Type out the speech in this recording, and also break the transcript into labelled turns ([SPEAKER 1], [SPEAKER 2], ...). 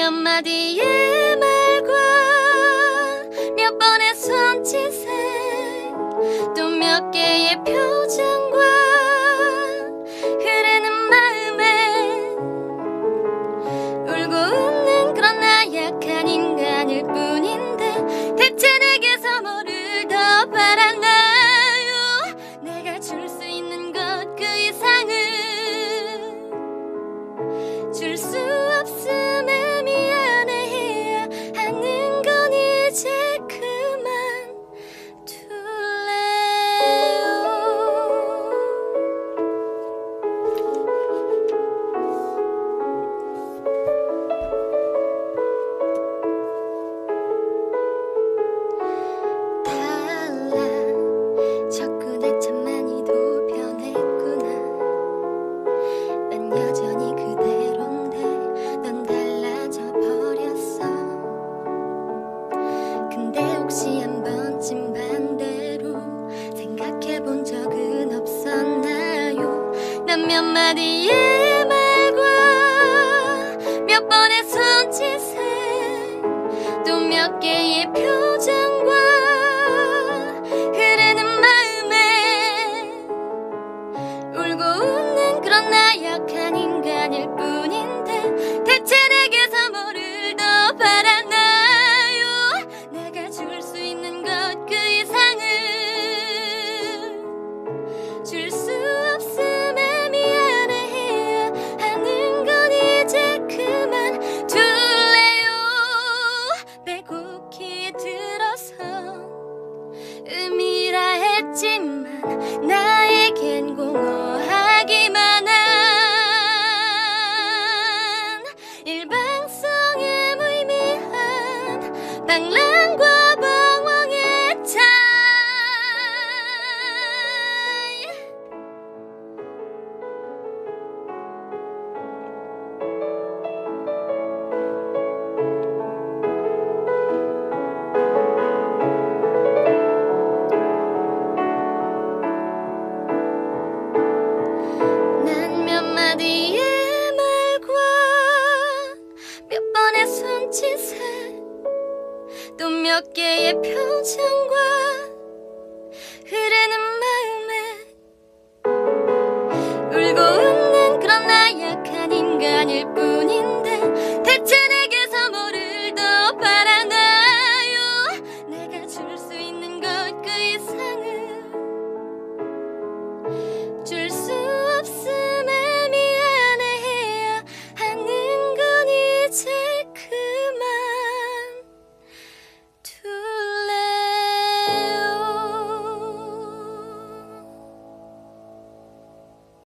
[SPEAKER 1] 몇 마디의 한마디의 말과 몇 번의 손짓에 또 몇 개의 표정과 흐르는 마음에 울고 웃는 그런 나약한 인간일 뿐인 chẳng 몇 개의 표정과